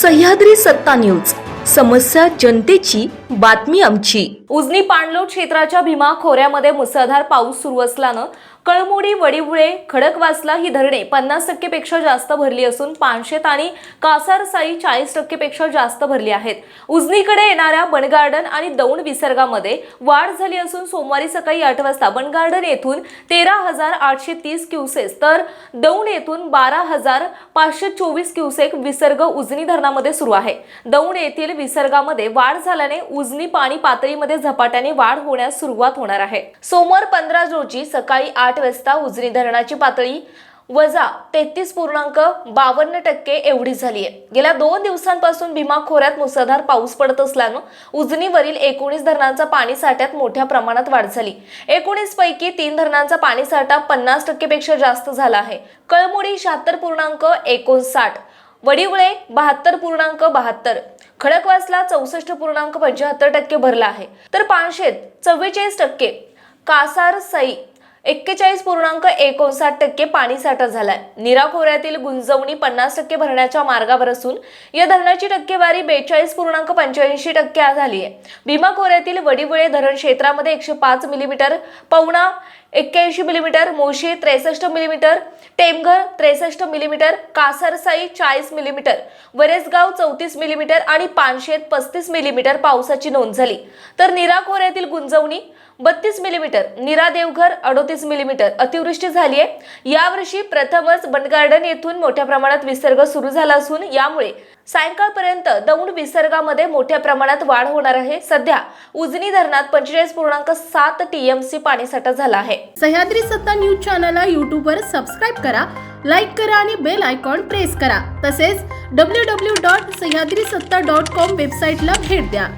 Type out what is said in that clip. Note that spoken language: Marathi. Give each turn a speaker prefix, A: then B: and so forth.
A: सह्याद्री सत्ता न्यूज. समस्या जनतेची बातमी आमची.
B: उजनी पाणलोट क्षेत्राच्या भीमा खोऱ्यामध्ये मुसळधार पाऊस सुरू असल्यानं कळमुडी वडिवळे खडकवासला ही धरणे पन्नास टक्केपेक्षा जास्त भरली असून पानशेत आणि कासारसाई चाळीस टक्केपेक्षा जास्त भरली आहेत. उजनीकडे येणाऱ्या बनगार्डन आणि दौंड विसर्गामध्ये वाढ झाली असून सोमवारी सकाळी आठ वाजता बनगार्डन येथून तेरा हजार आठशे तीस क्युसेस तर दौंड येथून बारा हजार पाचशे चोवीस क्युसेक विसर्ग उजनी धरणामध्ये सुरू आहे. दौंड येथील विसर्गामध्ये वाढ झाल्याने उजनी पाणी पातळीमध्ये झपाट्याने वाढ होण्यास सुरुवात होणार आहे. सोमवार पंधरा रोजी सकाळी आठ वाजता उजनी धरणाची पातळी वजा तेहतीस पूर्णांक बावन्न टक्के एवढी झाली आहे गेल्या दोन दिवसांपासून भीमा खोऱ्यात मुसळधार पाऊस पडत असल्यानं उजनीवरील एकोणीस धरणांचा पाणी साठ्यात मोठ्या प्रमाणात वाढ झाली. एकोणीस पैकी तीन धरणांचा पाणी साठा पन्नास टक्केपेक्षा जास्त झाला आहे. कळमुडी शहात्तर पूर्णांक एकोणसाठ वडिवळे बहात्तर पूर्णांक बहात्तर खडकवासला चौसष्ट पूर्णांक पंच्याहत्तर टक्के भरला आहे. तर पानशेत चव्वेचाळीस टक्के कासार सई एक्केचाळीस पूर्णांक एकोणसाठ टक्के पाणी साठा झालाय. नीरा खोऱ्यातील गुंजवणी पन्नास टक्के भरण्याच्या मार्गावर असून या धरणाची टक्केवारी बेचाळीस पूर्णांक पंच्याऐंशी टक्के झाली आहे. भीमा खोऱ्यातील वडिवळे धरण क्षेत्रामध्ये एकशे पाच मिलीमीटर पवना एक्क्याऐंशी मिलीमीटर मोशी त्रेसष्ट मिलीमीटर टेमघर त्रेसष्ट मिलीमीटर कासरसाई चाळीस मिलीमीटर वरेसगाव चौतीस मिलीमीटर आणि पानशेत पस्तीस मिलीमीटर पावसाची नोंद झाली. तर निरा खोऱ्यातील गुंजवणी बत्तीस मिलीमीटर निरा देवघर अडोतीस मिलीमीटर अतिवृष्टी झाली आहे. यावर्षी प्रथमच बनगार्डन येथून मोठ्या प्रमाणात विसर्ग सुरू झाला असून यामुळे सायंकाळपर्यंत दौंड विसर्गामध्ये मोठ्या प्रमाणात वाढ होणार आहे. सध्या उजनी धरणात पंचेचाळीस पूर्णांक सात टीएमसी पाणीसाठा झाला आहे.
C: सह्याद्री सत्ता न्यूज चॅनलला यूट्यूबवर सबस्क्राईब करा लाईक करा आणि बेल आयकॉन प्रेस करा. तसेच डब्ल्यू डब्ल्यू डॉट सह्याद्री सत्ता डॉट कॉम वेबसाईटला भेट द्या.